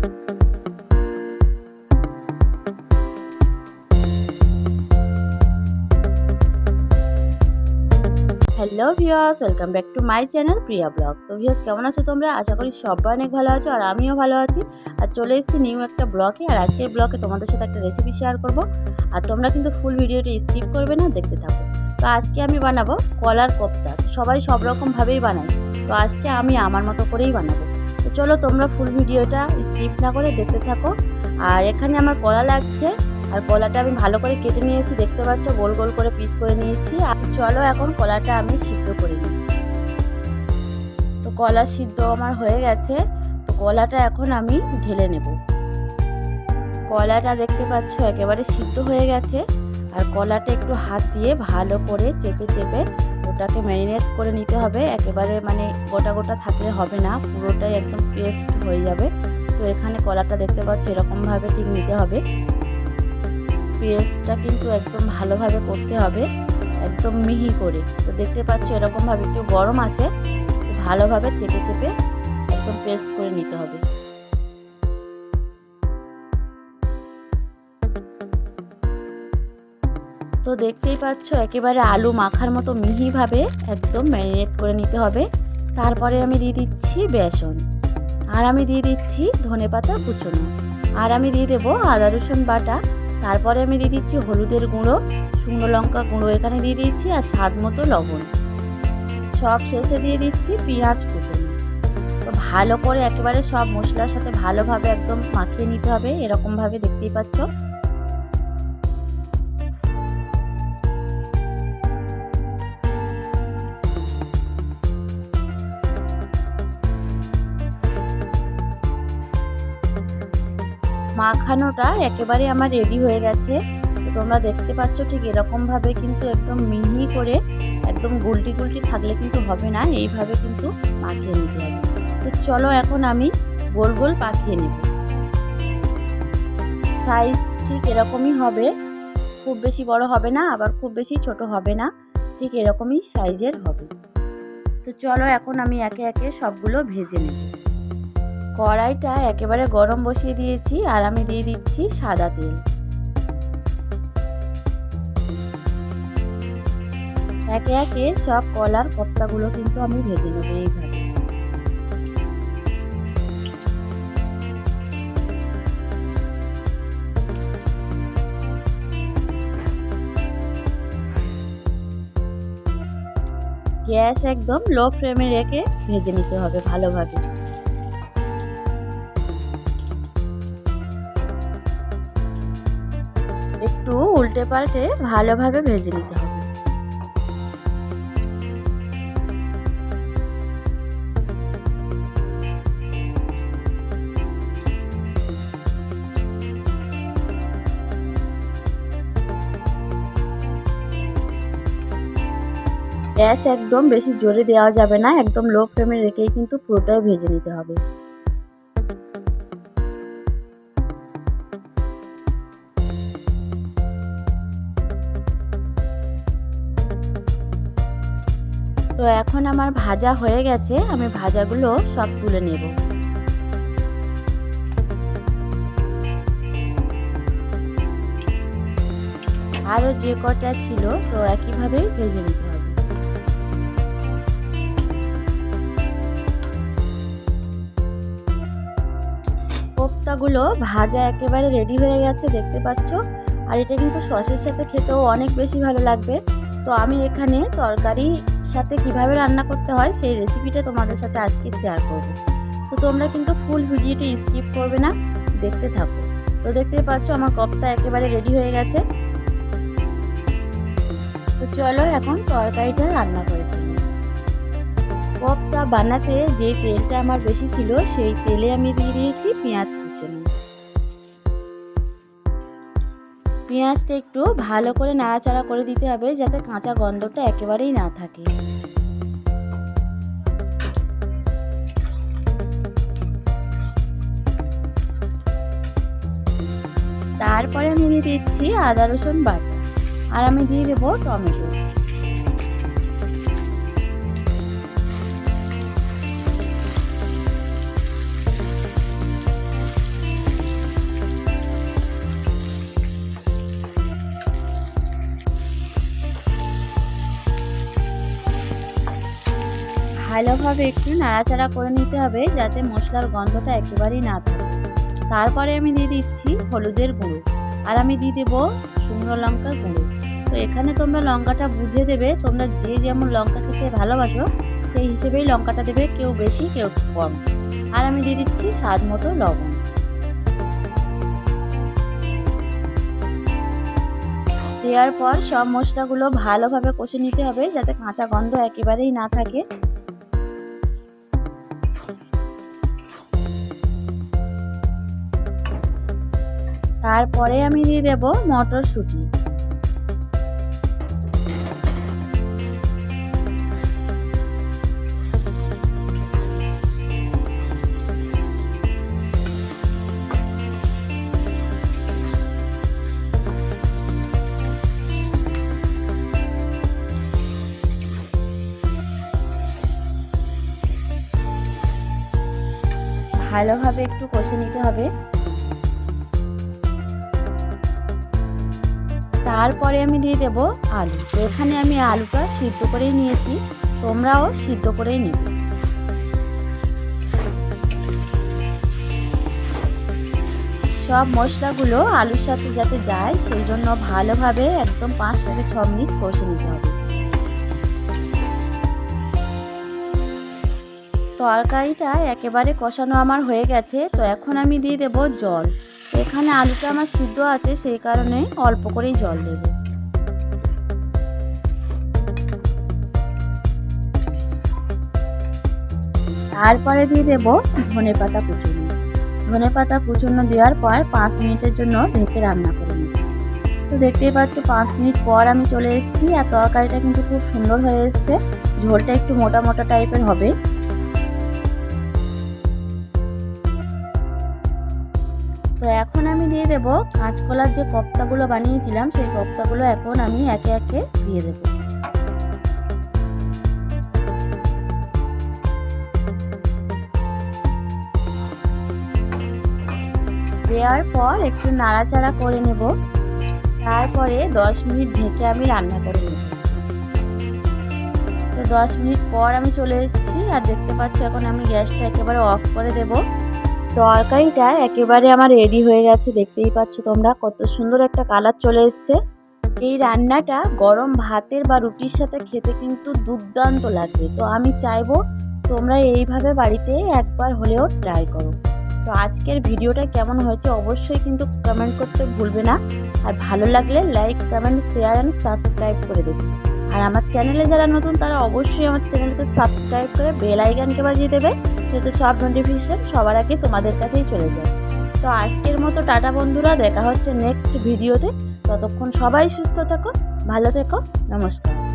Hello viewers welcome back to my channel Priya vlogs তো viewers কেমন আছো তোমরা? আশা করি সবাই অনেক ভালো আছো আর আমিও ভালো আছি। আর চলে এসেছি নিউ একটা ব্লগে আর আজকের ব্লগে তোমাদের সাথে একটা রেসিপি শেয়ার করব। আর তোমরা কিন্তু ফুল ভিডিওটা স্কিপ করবে না, দেখতে থাকো। তো আজকে আমি বানাবো কলার কোপ্তা। সবাই সব রকমভাবেই বানায়। তো আজকে আমি আমার মতো করেই বানাবো। তো চলো তোমরা ফুল ভিডিওটা স্কিপ না করে দেখতে থাকো। আর এখানে আমার কলা লাগছে। আর কলাটা আমি ভালো করে কেটে নিয়েছি, দেখতে পাচ্ছ? গোল গোল করে পিস করে নিয়েছি। আর চলো এখন কলাটা আমি সিদ্ধ করে নিই। তো কলা সিদ্ধ আমার হয়ে গেছে। তো কলাটা এখন আমি ঢেলে নেব। কলাটা দেখতে পাচ্ছ? একেবারে সিদ্ধ হয়ে গেছে। আর কলাটা একটু হাত দিয়ে ভালো করে চেপে চেপে ওটাকে ম্যারিনেট করে নিতে হবে। একেবারে মানে গোটা গোটা থাকলে হবে না, পুরোটাই একদম পেস্ট হয়ে যাবে। তো এখানে কলাটা দেখতে পাচ্ছ, এরকমভাবে ঠিক নিতে হবে। পেস্টটা কিন্তু একদম ভালোভাবে করতে হবে, একদম মিহি করে। তো দেখতে পাচ্ছ, এরকমভাবে একটু গরম আছে ভালোভাবে চেপে চেপে একদম পেস্ট করে নিতে হবে। তো দেখতেই পাচ্ছ, একেবারে আলু মাখার মতো মিহিভাবে একদম ম্যারিনেট করে নিতে হবে। তারপরে আমি দিয়ে দিচ্ছি বেসন। আর আমি দিয়ে দিচ্ছি ধনে পাতা কুচনো। আর আমি দিয়ে দেবো আদা, রসুন বাটা। তারপরে আমি দিয়ে দিচ্ছি হলুদের গুঁড়ো, শুকনো লঙ্কা গুঁড়ো এখানে দিয়ে দিচ্ছি আর স্বাদ মতো লবণ। সব শেষে দিয়ে দিচ্ছি পেঁয়াজ কুচনো। তো ভালো করে একেবারে সব মশলার সাথে ভালোভাবে একদম মাখিয়ে নিতে হবে, এরকমভাবে দেখতেই পাচ্ছ। মাখানোটা একেবারে আমার রেডি হয়ে গেছে। তোমরা দেখতে পাচ্ছ ঠিক এরকমভাবে কিন্তু একদম মিহি করে, একদম গুলটি গুলটি থাকলে কিন্তু হবে না, এইভাবে কিন্তু পাকিয়ে নিতে হবে। তো চলো এখন আমি গোল গোল পাকিয়ে নেব। সাইজ ঠিক এরকমই হবে। খুব বেশি বড় হবে না, আবার খুব বেশি ছোট হবে না, ঠিক এরকমই সাইজের হবে। তো চলো এখন আমি একে একে সবগুলো ভেজে নেব। কড়াইটা একেবারে গরম বসিয়ে দিয়েছি আর আমি দিয়ে দিচ্ছি সাদা তেল। একে একে সব কলার কপ্তাগুলো কিন্তু আমি ভেজে নেব এইভাবে। গ্যাস একদম লো ফ্লেমে রেখে ভেজে নিতে হবে ভালোভাবে। উল্টে পাল্টে ভালোভাবে ভেজে নিতে হবে। গ্যাস একদম বেশি জোরে দেওয়া যাবে না, একদম লো ফ্লেমে রেখেই কিন্তু পুরোটাই ভেজে নিতে হবে। তো এখন আমার ভাজা হয়ে গেছে, আমি ভাজাগুলো সব তুলে নেব। আরও যে কটা ছিল, তো একইভাবেই ভেজে নিতে হবে। কোপ্তাগুলো ভাজা একেবারে রেডি হয়ে গেছে, দেখতে পাচ্ছ? আর এটা কিন্তু সসের সাথে খেতেও অনেক বেশি ভালো লাগবে। তো আমি এখানে তরকারি সাথে কীভাবে রান্না করতে হয় সেই রেসিপিটা তোমাদের সাথে আজকে শেয়ার করব। তো তোমরা কিন্তু ফুল ভিডিওটি স্কিপ করবে না, দেখতে থাকো। তো দেখতে পাচ্ছ আমার কপটা একেবারে রেডি হয়ে গেছে। তো চলো এখন তরকারিটা রান্না করে ফেলি। কপটা বানাতে যে তেলটা আমার বেশি ছিল, সেই তেলে আমি দিয়ে দিয়েছি পেঁয়াজ পেঁয়াজটা একটু ভালো করে নাড়াচাড়া করে দিতে হবে যাতে কাঁচা গন্ধটা একেবারেই না থাকে। তারপরে আমি দিয়ে দিচ্ছি আদা রসুন বাটা। আর আমি দিয়ে দেবো টমেটো। ভালোভাবে একটু নাড়াচাড়া করে নিতে হবে যাতে মশলার গন্ধটা একেবারেই না থাকে তারপরে আমি দিয়ে দিচ্ছি হলুদের গুঁড়ো। আর আমি দিয়ে দেবো শুকনো লঙ্কার গুঁড়ো। তো এখানে তোমরা লঙ্কাটা বুঝে দেবে, তোমরা যে যেমন লঙ্কা খেতে ভালোবাসো, সেই হিসেবেই লঙ্কাটা দেবে, কেউ বেশি, কেউ কম। আর আমি দিয়ে দিচ্ছি স্বাদ মতো লবণ। দেওয়ার পর সব মশলাগুলো ভালোভাবে কষে নিতে হবে যাতে কাঁচা গন্ধ একেবারেই না থাকে। তারপরে আমি দিয়ে দেব মটরশুঁটি। ভালোভাবে একটু কষে নিতে হবে। তারপরে আমি দিয়ে দেব আলু। এখানে আমি আলুটা সিদ্ধ করেই নিয়েছি, তোমরাও সিদ্ধ করেই নেবে। সব মশলাগুলো আলুর সাথে যাতে যায়, সেই জন্য ভালোভাবে একদম পাঁচ থেকে ছ মিনিট কষে নিতে হবে। তরকারিটা একেবারে কষানো আমার হয়ে গেছে, তো এখন আমি দিয়ে দেব জল। এখানে আলুটা আমার সিদ্ধ আছে, সেই কারণে অল্প করেই জল দেব। তারপরে দিয়ে দেব ধনে পাতা কুচুনো। ধনে পাতা কুচুনো দেওয়ার পর পাঁচ মিনিটের জন্য ঢেকে রান্না করে নেব তো দেখতেই পাচ্ছ, পাঁচ মিনিট পর আমি চলে এসেছি, আর তরকারিটা কিন্তু খুব সুন্দর হয়ে এসছে। ঝোলটা একটু মোটা মোটা টাইপের হবে। তো এখন আমি দিয়ে দেব কাঁচকলার যে কপ্তাগুলো বানিয়েছিলাম, সেই কপ্তাগুলো এখন আমি একে একে দিয়ে দেব। দেওয়ার পর একটু নাড়াচাড়া করে নেব। তারপরে দশ মিনিট ঢেকে আমি রান্না করে নেব। তো দশ মিনিট পর আমি চলে এসেছি, আর দেখতে পাচ্ছি এখন আমি গ্যাসটা একেবারে অফ করে দেবো। তরকারিটা একেবারে আমার রেডি হয়ে গেছে, দেখতেই পাচ্ছ তোমরা কত সুন্দর একটা কালার চলে এসছে। এই রান্নাটা গরম ভাতের বা রুটির সাথে খেতে কিন্তু দুর্দান্ত লাগবে। তো আমি চাইব তোমরা এইভাবে বাড়িতে একবার হলেও ট্রাই করো। তো আজকের ভিডিওটা কেমন হয়েছে অবশ্যই কিন্তু কমেন্ট করতে ভুলবে না। আর ভালো লাগলে like comment share and subscribe করে দেবে আর আমার চ্যানেলে যারা নতুন তারা অবশ্যই আমার চ্যানেলকে সাবস্ক্রাইব করে বেল আইকনকে বাজিয়ে দেবে। যাতে সব নোটিফিকেশান সবার আগে তোমাদের কাছেই চলে যায় তো আজকের মতো টাটা বন্ধুরা, দেখা হচ্ছে নেক্সট ভিডিওতে ততক্ষণ সবাই সুস্থ থাকো, ভালো থেকো, নমস্কার।